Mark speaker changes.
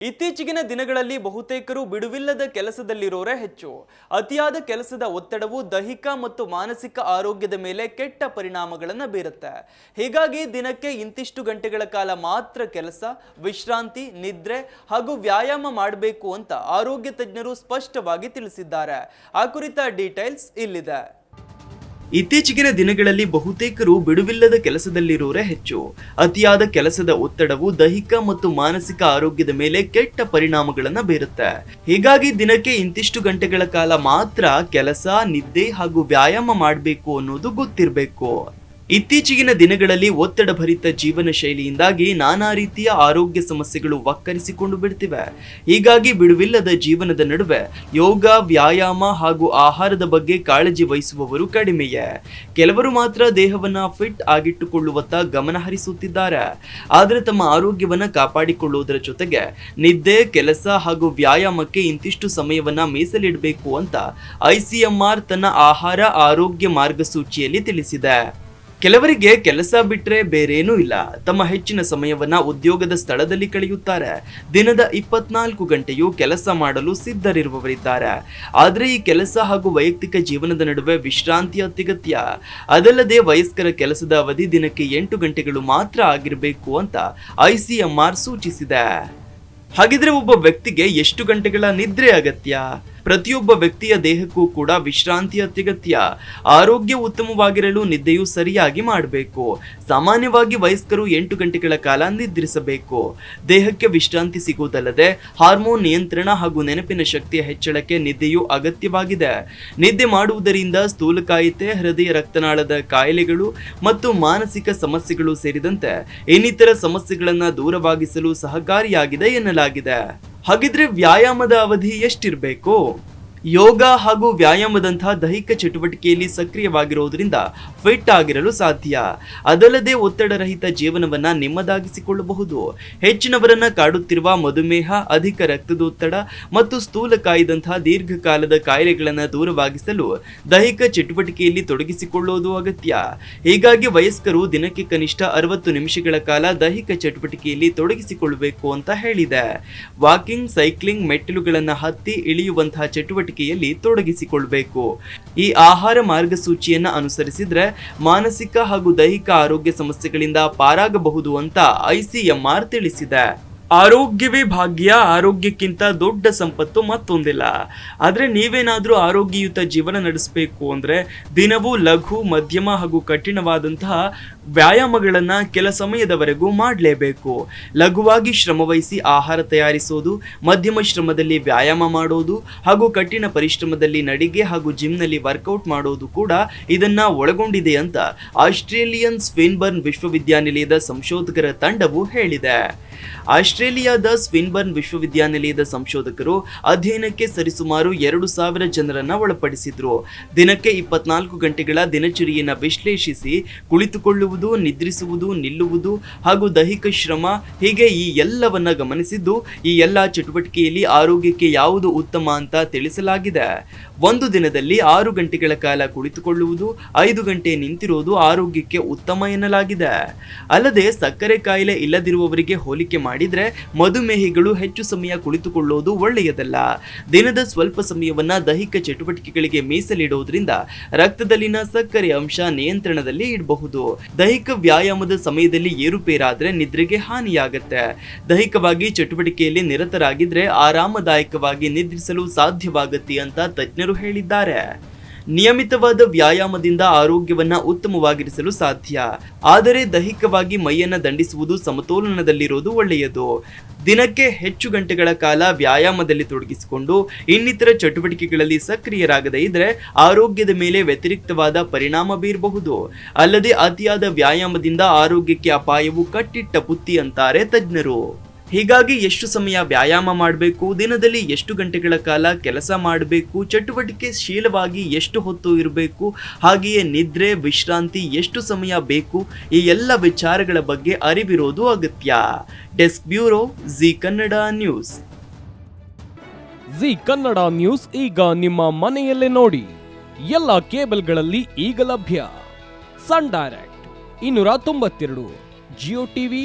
Speaker 1: ಇತ್ತೀಚಿಗಿನ ದಿನಗಳಲ್ಲಿ ಬಹುತೇಕರು ಬಿಡುವಿಲ್ಲದ ಕೆಲಸದಲ್ಲಿರೋರೇ ಹೆಚ್ಚು. ಅತಿಯಾದ ಕೆಲಸದ ಒತ್ತಡವು ದೈಹಿಕ ಮತ್ತು ಮಾನಸಿಕ ಆರೋಗ್ಯದ ಮೇಲೆ ಕೆಟ್ಟ ಪರಿಣಾಮಗಳನ್ನು ಬೀರುತ್ತೆ. ಹೀಗಾಗಿ ದಿನಕ್ಕೆ ಇಂತಿಷ್ಟು ಗಂಟೆಗಳ ಕಾಲ ಮಾತ್ರ ಕೆಲಸ, ವಿಶ್ರಾಂತಿ, ನಿದ್ರೆ ಹಾಗೂ ವ್ಯಾಯಾಮ ಮಾಡಬೇಕು ಅಂತ ಆರೋಗ್ಯ ತಜ್ಞರು ಸ್ಪಷ್ಟವಾಗಿ ತಿಳಿಸಿದ್ದಾರೆ. ಆ ಕುರಿತ ಡೀಟೇಲ್ಸ್ ಇಲ್ಲಿದೆ. ಇತ್ತೀಚಿಗಿನ ದಿನಗಳಲ್ಲಿ ಬಹುತೇಕರು ಬಿಡುವಿಲ್ಲದ ಕೆಲಸದಲ್ಲಿರುವರೇ ಹೆಚ್ಚು. ಅತಿಯಾದ ಕೆಲಸದ ಒತ್ತಡವು ದೈಹಿಕ ಮತ್ತು ಮಾನಸಿಕ ಆರೋಗ್ಯದ ಮೇಲೆ ಕೆಟ್ಟ ಪರಿಣಾಮಗಳನ್ನು ಬೀರುತ್ತೆ. ಹೀಗಾಗಿ ದಿನಕ್ಕೆ ಇಂತಿಷ್ಟು ಗಂಟೆಗಳ ಕಾಲ ಮಾತ್ರ ಕೆಲಸ, ನಿದ್ದೆ ಹಾಗೂ ವ್ಯಾಯಾಮ ಮಾಡಬೇಕು ಅನ್ನೋದು ಗೊತ್ತಿರಬೇಕು. ಇತ್ತೀಚಿಗಿನ ದಿನಗಳಲ್ಲಿ ಒತ್ತಡ ಭರಿತ ಜೀವನ ಶೈಲಿಯಿಂದಾಗಿ ನಾನಾ ರೀತಿಯ ಆರೋಗ್ಯ ಸಮಸ್ಯೆಗಳು ವಕ್ಕರಿಸಿಕೊಂಡು ಬಿಡ್ತಿವೆ. ಹೀಗಾಗಿ ಬಿಡುವಿಲ್ಲದ ಜೀವನದ ನಡುವೆ ಯೋಗ, ವ್ಯಾಯಾಮ ಹಾಗೂ ಆಹಾರದ ಬಗ್ಗೆ ಕಾಳಜಿ ವಹಿಸುವವರು ಕಡಿಮೆಯೇ. ಕೆಲವರು ಮಾತ್ರ ದೇಹವನ್ನ ಫಿಟ್ ಆಗಿಟ್ಟುಕೊಳ್ಳುವತ್ತ ಗಮನ ಹರಿಸುತ್ತಿದ್ದಾರೆ. ಆದರೆ ತಮ್ಮ ಆರೋಗ್ಯವನ್ನು ಕಾಪಾಡಿಕೊಳ್ಳುವುದರ ಜೊತೆಗೆ ನಿದ್ದೆ, ಕೆಲಸ ಹಾಗೂ ವ್ಯಾಯಾಮಕ್ಕೆ ಇಂತಿಷ್ಟು ಸಮಯವನ್ನ ಮೀಸಲಿಡಬೇಕು ಅಂತ ಐಸಿಎಂಆರ್ ತನ್ನ ಆಹಾರ ಆರೋಗ್ಯ ಮಾರ್ಗಸೂಚಿಯಲ್ಲಿ ತಿಳಿಸಿದೆ. ಕೆಲವರಿಗೆ ಕೆಲಸ ಬಿಟ್ಟರೆ ಬೇರೇನೂ ಇಲ್ಲ. ತಮ್ಮ ಹೆಚ್ಚಿನ ಸಮಯವನ್ನು ಉದ್ಯೋಗದ ಸ್ಥಳದಲ್ಲಿ ಕಳೆಯುತ್ತಾರೆ. ದಿನದ ಇಪ್ಪತ್ನಾಲ್ಕು ಗಂಟೆಯೂ ಕೆಲಸ ಮಾಡಲು ಸಿದ್ಧರಿರುವವರಿದ್ದಾರೆ. ಆದರೆ ಈ ಕೆಲಸ ಹಾಗೂ ವೈಯಕ್ತಿಕ ಜೀವನದ ನಡುವೆ ವಿಶ್ರಾಂತಿ ಅತ್ಯಗತ್ಯ. ಅದಲ್ಲದೆ ವಯಸ್ಕರ ಕೆಲಸದ ಅವಧಿ ದಿನಕ್ಕೆ ಎಂಟು ಗಂಟೆಗಳು ಮಾತ್ರ ಆಗಿರಬೇಕು ಅಂತ ಐಸಿಎಂಆರ್ ಸೂಚಿಸಿದೆ. ಹಾಗಿದ್ರೆ ಒಬ್ಬ ವ್ಯಕ್ತಿಗೆ ಎಷ್ಟು ಗಂಟೆಗಳ ನಿದ್ರೆ ಅಗತ್ಯ? ಪ್ರತಿಯೊಬ್ಬ ವ್ಯಕ್ತಿಯ ದೇಹಕ್ಕೂ ಕೂಡ ವಿಶ್ರಾಂತಿ ಅತ್ಯಗತ್ಯ ಆರೋಗ್ಯ ಉತ್ತಮವಾಗಿರಲು ನಿದ್ದೆಯು ಸರಿಯಾಗಿ ಮಾಡಬೇಕು. ಸಾಮಾನ್ಯವಾಗಿ ವಯಸ್ಕರು ಎಂಟು ಗಂಟೆಗಳ ಕಾಲ ನಿದ್ರಿಸಬೇಕು. ದೇಹಕ್ಕೆ ವಿಶ್ರಾಂತಿ ಸಿಗುವುದಲ್ಲದೆ ಹಾರ್ಮೋನ್ ನಿಯಂತ್ರಣ ಹಾಗೂ ನೆನಪಿನ ಶಕ್ತಿಯ ಹೆಚ್ಚಳಕ್ಕೆ ನಿದ್ದೆಯು ಅಗತ್ಯವಾಗಿದೆ. ನಿದ್ದೆ ಮಾಡುವುದರಿಂದ ಸ್ಥೂಲಕಾಯಿತೆ, ಹೃದಯ ರಕ್ತನಾಳದ ಕಾಯಿಲೆಗಳು ಮತ್ತು ಮಾನಸಿಕ ಸಮಸ್ಯೆಗಳು ಸೇರಿದಂತೆ ಇನ್ನಿತರ ಸಮಸ್ಯೆಗಳನ್ನು ದೂರವಾಗಿಸಲು ಸಹಕಾರಿಯಾಗಿದೆ ಎನ್ನಲಾಗಿದೆ. ಹಾಗಿದ್ರೆ ವ್ಯಾಯಾಮದ ಅವಧಿ ಎಷ್ಟಿರಬೇಕು? ಯೋಗ ಹಾಗೂ ವ್ಯಾಯಾಮದಂತಹ ದೈಹಿಕ ಚಟುವಟಿಕೆಯಲ್ಲಿ ಸಕ್ರಿಯವಾಗಿರುವುದರಿಂದ ಫಿಟ್ ಆಗಿರಲು ಸಾಧ್ಯ. ಅದಲ್ಲದೆ ಒತ್ತಡರಹಿತ ಜೀವನವನ್ನ ನೆಮ್ಮದಾಗಿಸಿಕೊಳ್ಳಬಹುದು. ಹೆಚ್ಚಿನವರನ್ನ ಕಾಡುತ್ತಿರುವ ಮಧುಮೇಹ, ಅಧಿಕ ರಕ್ತದೊತ್ತಡ ಮತ್ತು ಸ್ಥೂಲಕಾಯದಂತಹ ದೀರ್ಘಕಾಲದ ಕಾಯಿಲೆಗಳನ್ನು ದೂರವಾಗಿಸಲು ದೈಹಿಕ ಚಟುವಟಿಕೆಯಲ್ಲಿ ತೊಡಗಿಸಿಕೊಳ್ಳುವುದು ಅಗತ್ಯ. ಹೀಗಾಗಿ ವಯಸ್ಕರು ದಿನಕ್ಕೆ ಕನಿಷ್ಠ ಅರವತ್ತು ನಿಮಿಷಗಳ ಕಾಲ ದೈಹಿಕ ಚಟುವಟಿಕೆಯಲ್ಲಿ ತೊಡಗಿಸಿಕೊಳ್ಳಬೇಕು ಅಂತ ಹೇಳಿದೆ. ವಾಕಿಂಗ್, ಸೈಕ್ಲಿಂಗ್ ಮೆಟ್ಟಿಲುಗಳನ್ನು ಹತ್ತಿ ಇಳಿಯುವಂತಹ ಚಟುವಟಿಕೆಯಲ್ಲಿ ತೊಡಗಿಸಿಕೊಳ್ಬೇಕು. ಈ ಆಹಾರ ಮಾರ್ಗಸೂಚಿಯನ್ನ ಅನುಸರಿಸಿದ್ರೆ ಮಾನಸಿಕ ಹಾಗೂ ದೈಹಿಕ ಆರೋಗ್ಯ ಸಮಸ್ಯೆಗಳಿಂದ ಪಾರಾಗಬಹುದು ಅಂತ ಐಸಿಎಂಆರ್ ತಿಳಿಸಿದೆ. ಆರೋಗ್ಯವೇ ಭಾಗ್ಯ ಆರೋಗ್ಯಕ್ಕಿಂತ ದೊಡ್ಡ ಸಂಪತ್ತು ಮತ್ತೊಂದಿಲ್ಲ. ಆದರೆ ನೀವೇನಾದರೂ ಆರೋಗ್ಯಯುತ ಜೀವನ ನಡೆಸಬೇಕು ಅಂದರೆ ದಿನವೂ ಲಘು, ಮಧ್ಯಮ ಹಾಗೂ ಕಠಿಣವಾದಂತಹ ವ್ಯಾಯಾಮಗಳನ್ನು ಕೆಲ ಸಮಯದವರೆಗೂ ಮಾಡಲೇಬೇಕು. ಲಘುವಾಗಿ ಶ್ರಮವಹಿಸಿ ಆಹಾರ ತಯಾರಿಸೋದು, ಮಧ್ಯಮ ಶ್ರಮದಲ್ಲಿ ವ್ಯಾಯಾಮ ಮಾಡೋದು ಹಾಗೂ ಕಠಿಣ ಪರಿಶ್ರಮದಲ್ಲಿ ನಡಿಗೆ ಹಾಗೂ ಜಿಮ್ನಲ್ಲಿ ವರ್ಕೌಟ್ ಮಾಡೋದು ಕೂಡ ಇದನ್ನು ಒಳಗೊಂಡಿದೆ ಅಂತ ಆಸ್ಟ್ರೇಲಿಯನ್ ಸ್ವಿನ್ಬರ್ನ್ ವಿಶ್ವವಿದ್ಯಾನಿಲಯದ ಸಂಶೋಧಕರ ತಂಡವು ಹೇಳಿದೆ. ಆಸ್ಟ್ರೇಲಿಯಾದ ಸ್ವಿನ್ಬರ್ನ್ ವಿಶ್ವವಿದ್ಯಾನಿಲಯದ ಸಂಶೋಧಕರು ಅಧ್ಯಯನಕ್ಕೆ ಸರಿಸುಮಾರು ಎರಡು ಸಾವಿರ ಜನರನ್ನು ಒಳಪಡಿಸಿದ್ರು. ದಿನಕ್ಕೆ ಇಪ್ಪತ್ನಾಲ್ಕು ಗಂಟೆಗಳ ದಿನಚರಿಯನ್ನು ವಿಶ್ಲೇಷಿಸಿ ಕುಳಿತುಕೊಳ್ಳುವುದು, ನಿದ್ರಿಸುವುದು, ನಿಲ್ಲುವುದು ಹಾಗೂ ದೈಹಿಕ ಶ್ರಮ ಹೀಗೆ ಈ ಎಲ್ಲವನ್ನ ಗಮನಿಸಿದ್ದು ಈ ಎಲ್ಲ ಚಟುವಟಿಕೆಯಲ್ಲಿ ಆರೋಗ್ಯಕ್ಕೆ ಯಾವುದು ಉತ್ತಮ ಅಂತ ತಿಳಿಸಲಾಗಿದೆ. ಒಂದು ದಿನದಲ್ಲಿ ಆರು ಗಂಟೆಗಳ ಕಾಲ ಕುಳಿತುಕೊಳ್ಳುವುದು, ಐದು ಗಂಟೆ ನಿಂತಿರುವುದು ಆರೋಗ್ಯಕ್ಕೆ ಉತ್ತಮ ಎನ್ನಲಾಗಿದೆ. ಅಲ್ಲದೆ ಸಕ್ಕರೆ ಕಾಯಿಲೆ ಇಲ್ಲದಿರುವವರಿಗೆ ಹೋಲಿಕೆ ಮಾಡಿದ್ರೆ ಮಧುಮೇಹಿಗಳು ಹೆಚ್ಚು ಸಮಯ ಕುಳಿತುಕೊಳ್ಳುವುದು ಒಳ್ಳೆಯದಲ್ಲ. ದಿನದ ಸ್ವಲ್ಪ ಸಮಯವನ್ನ ದೈಹಿಕ ಚಟುವಟಿಕೆಗಳಿಗೆ ಮೀಸಲಿಡುವುದರಿಂದ ರಕ್ತದಲ್ಲಿನ ಸಕ್ಕರೆ ಅಂಶ ನಿಯಂತ್ರಣದಲ್ಲಿ ಇಡಬಹುದು. ದೈಹಿಕ ವ್ಯಾಯಾಮದ ಸಮಯದಲ್ಲಿ ಏರುಪೇರಾದ್ರೆ ನಿದ್ರೆಗೆ ಹಾನಿಯಾಗುತ್ತೆ. ದೈಹಿಕವಾಗಿ ಚಟುವಟಿಕೆಯಲ್ಲಿ ನಿರತರಾಗಿದ್ರೆ ಆರಾಮದಾಯಕವಾಗಿ ನಿದ್ರಿಸಲು ಸಾಧ್ಯವಾಗುತ್ತೆ ಅಂತ ತಜ್ಞರು ಹೇಳಿದ್ದಾರೆ. ನಿಯಮಿತವಾದ ವ್ಯಾಯಾಮದಿಂದ ಆರೋಗ್ಯವನ್ನು ಉತ್ತಮವಾಗಿರಿಸಲು ಸಾಧ್ಯ. ಆದರೆ ದೈಹಿಕವಾಗಿ ಮೈಯನ್ನ ದಂಡಿಸುವುದು ಸಮತೋಲನದಲ್ಲಿರೋದು ಒಳ್ಳೆಯದು. ದಿನಕ್ಕೆ ಹೆಚ್ಚು ಗಂಟೆಗಳ ಕಾಲ ವ್ಯಾಯಾಮದಲ್ಲಿ ತೊಡಗಿಸಿಕೊಂಡು, ಇನ್ನಿತರ ಚಟುವಟಿಕೆಗಳಲ್ಲಿ ಸಕ್ರಿಯರಾಗದೇ ಇದ್ರೆ ಆರೋಗ್ಯದ ಮೇಲೆ ವ್ಯತಿರಿಕ್ತವಾದ ಪರಿಣಾಮ ಬೀರಬಹುದು. ಅಲ್ಲದೆ ಅತಿಯಾದ ವ್ಯಾಯಾಮದಿಂದ ಆರೋಗ್ಯಕ್ಕೆ ಅಪಾಯವು ಕಟ್ಟಿಟ್ಟ ಬುತ್ತಿ ಅಂತಾರೆ ತಜ್ಞರು. ಹೀಗಾಗಿ ಎಷ್ಟು ಸಮಯ ವ್ಯಾಯಾಮ ಮಾಡಬೇಕು, ದಿನದಲ್ಲಿ ಎಷ್ಟು ಗಂಟೆಗಳ ಕಾಲ ಕೆಲಸ ಮಾಡಬೇಕು, ಚಟುವಟಿಕೆ ಶೀಲವಾಗಿ ಎಷ್ಟು ಹೊತ್ತು ಇರಬೇಕು, ಹಾಗೆಯೇ ನಿದ್ರೆ, ವಿಶ್ರಾಂತಿ ಎಷ್ಟು ಸಮಯ ಬೇಕು, ಈ ಎಲ್ಲ ವಿಚಾರಗಳ ಬಗ್ಗೆ ಅರಿವಿರೋದು ಅಗತ್ಯ. Desk bureau Zee Kannada news.
Speaker 2: Zee Kannada news ಈಗ ನಿಮ್ಮ ಮನೆಯಲ್ಲೇ ನೋಡಿ. ಎಲ್ಲ ಕೇಬಲ್ಗಳಲ್ಲಿ ಈಗ ಲಭ್ಯ. ಸನ್ ಡೈರೆಕ್ಟ್, ಇನ್ನೂರ ತೊಂಬತ್ತೆರಡು, ಜಿಯೋ ಟಿವಿ